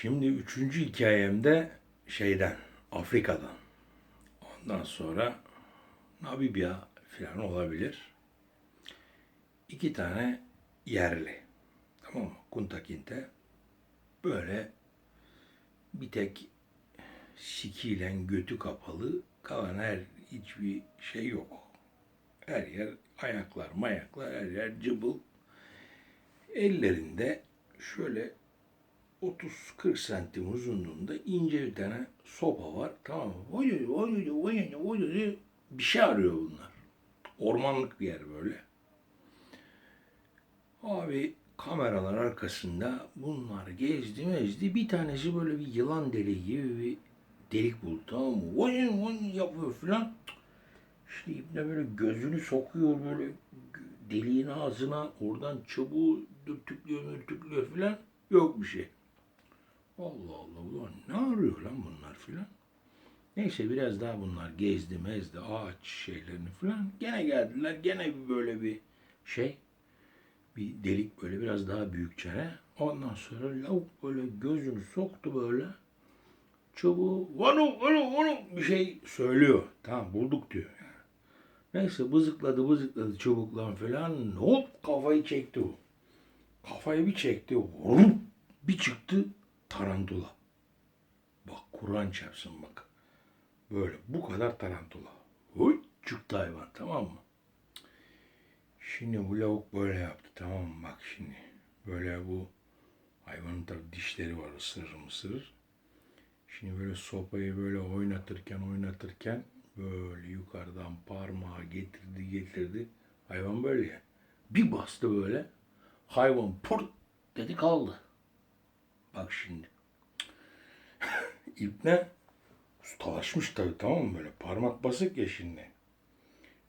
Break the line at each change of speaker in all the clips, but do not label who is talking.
Şimdi üçüncü hikayemde şeyden, Afrika'dan. Ondan sonra Namibya falan olabilir. İki tane yerli. Tamam mı? Kuntakinte. Böyle bir tek sikiyle götü kapalı kalan her hiçbir şey yok. Her yer ayaklar mayaklar her yer cıbıl. Ellerinde şöyle 30-40 santim uzunluğunda ince bir tane sopa var. Tamam mı? Oy, oy, oy, oy, bir şey arıyor bunlar. Ormanlık bir yer böyle. Abi kameralar arkasında bunlar gezdi mezdi. Bir tanesi böyle bir yılan deliği gibi bir delik buldu tamam mı? Oyun oyun yapıyor filan. İşte ibne böyle gözünü sokuyor böyle deliğin ağzına oradan çubuğu dürtüklüyor mürtüklüyor filan. Yok bir şey. Allah Allah ulan ne arıyor lan bunlar filan. Neyse biraz daha bunlar gezdi mezdi ağaç şeylerini filan. Gene geldiler gene bir böyle bir şey bir delik böyle biraz daha büyük çene. Ondan sonra lavuk böyle gözünü soktu böyle. Çubuğu vanu vanu vanu bir şey söylüyor. Tamam bulduk diyor. Neyse bızıkladı bızıkladı çubukla falan. Hop kafayı çekti o. Kafayı bir çekti. Vurup bir çıktı tarantula. Bak Kur'an çarpsın bak. Böyle bu kadar tarantula. Huy hayvan tamam mı? Şimdi bu lavuk böyle yaptı tamam mı? Bak şimdi böyle bu hayvanın tabi dişleri var ısırır mısırır. Şimdi böyle sopayı böyle oynatırken oynatırken böyle yukarıdan parmağı getirdi getirdi. Hayvan böyle ya. Bir bastı böyle. Hayvan purt dedi kaldı. Bak şimdi. İbne ustalaşmış tabii tamam mı böyle parmak basık ya şimdi.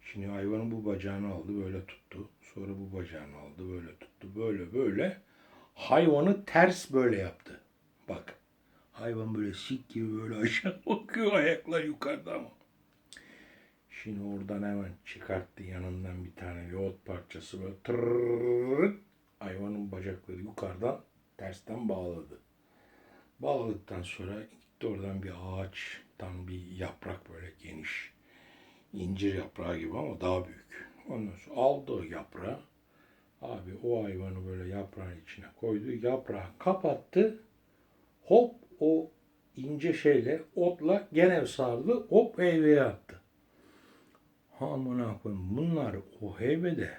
Şimdi hayvanın bu bacağını aldı böyle tuttu. Sonra bu bacağını aldı böyle tuttu. Böyle böyle hayvanı ters böyle yaptı. Bak hayvan böyle sik gibi böyle aşağı bakıyor ayaklar yukarıda ama. Şimdi oradan hemen çıkarttı yanından bir tane yoğurt parçası böyle tırrrr bacakları yukarıdan tersten bağladı. Bağladıktan sonra gitti oradan bir ağaçtan bir yaprak böyle geniş. incir yaprağı gibi ama daha büyük. Ondan sonra aldı o yaprağı. Abi o hayvanı böyle yaprağın içine koydu. Yaprağı kapattı. Hop o ince şeyle otla gene sardı. Hop heybeye attı. Amına koyayım bunlar o heybede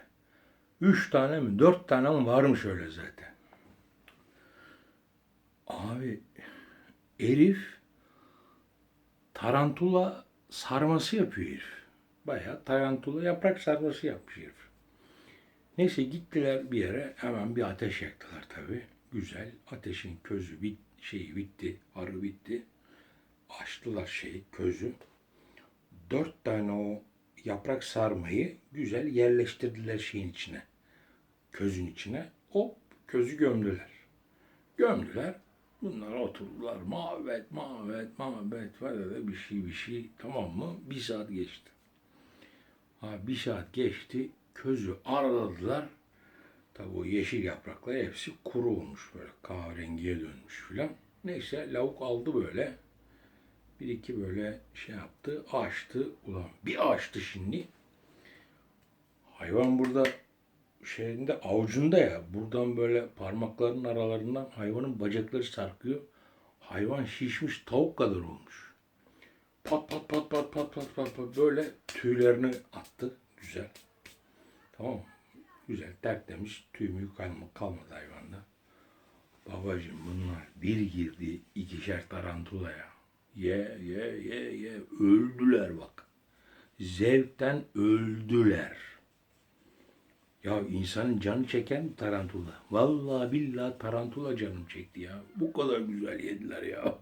üç tane mi dört tane mi varmış öyle zaten. Abi herif tarantula sarması yapıyor herif. Bayağı tarantula yaprak sarması yapmış herif. Neyse gittiler bir yere hemen bir ateş yaktılar tabii. Güzel ateşin közü bit şeyi bitti, arı bitti. Açtılar şeyi közü. Dört tane o yaprak sarmayı güzel yerleştirdiler şeyin içine. Közün içine. Hop közü gömdüler. Gömdüler. Bunlar oturdular. Muhabbet, muhabbet, muhabbet. Var ya bir şey bir şey. Tamam mı? Bir saat geçti. Ha, bir saat geçti. Közü araladılar. Tabi o yeşil yapraklar hepsi kuru olmuş böyle kahverengiye dönmüş filan. Neyse lavuk aldı böyle. Bir iki böyle şey yaptı. Açtı. Ulan bir açtı şimdi. Hayvan burada şeyinde avucunda ya. Buradan böyle parmaklarının aralarından hayvanın bacakları sarkıyor. Hayvan şişmiş tavuk kadar olmuş. Pat pat pat pat pat pat pat pat böyle tüylerini attı. Güzel. Tamam mı? Güzel tertemiz tüy mü kalma, kalmadı hayvanda. Babacım bunlar bir girdi ikişer tarantulaya. Ye ye ye ye öldüler bak. Zevkten öldüler. Ya insanın canı çeken tarantula. Vallahi billahi tarantula canım çekti ya. Bu kadar güzel yediler ya.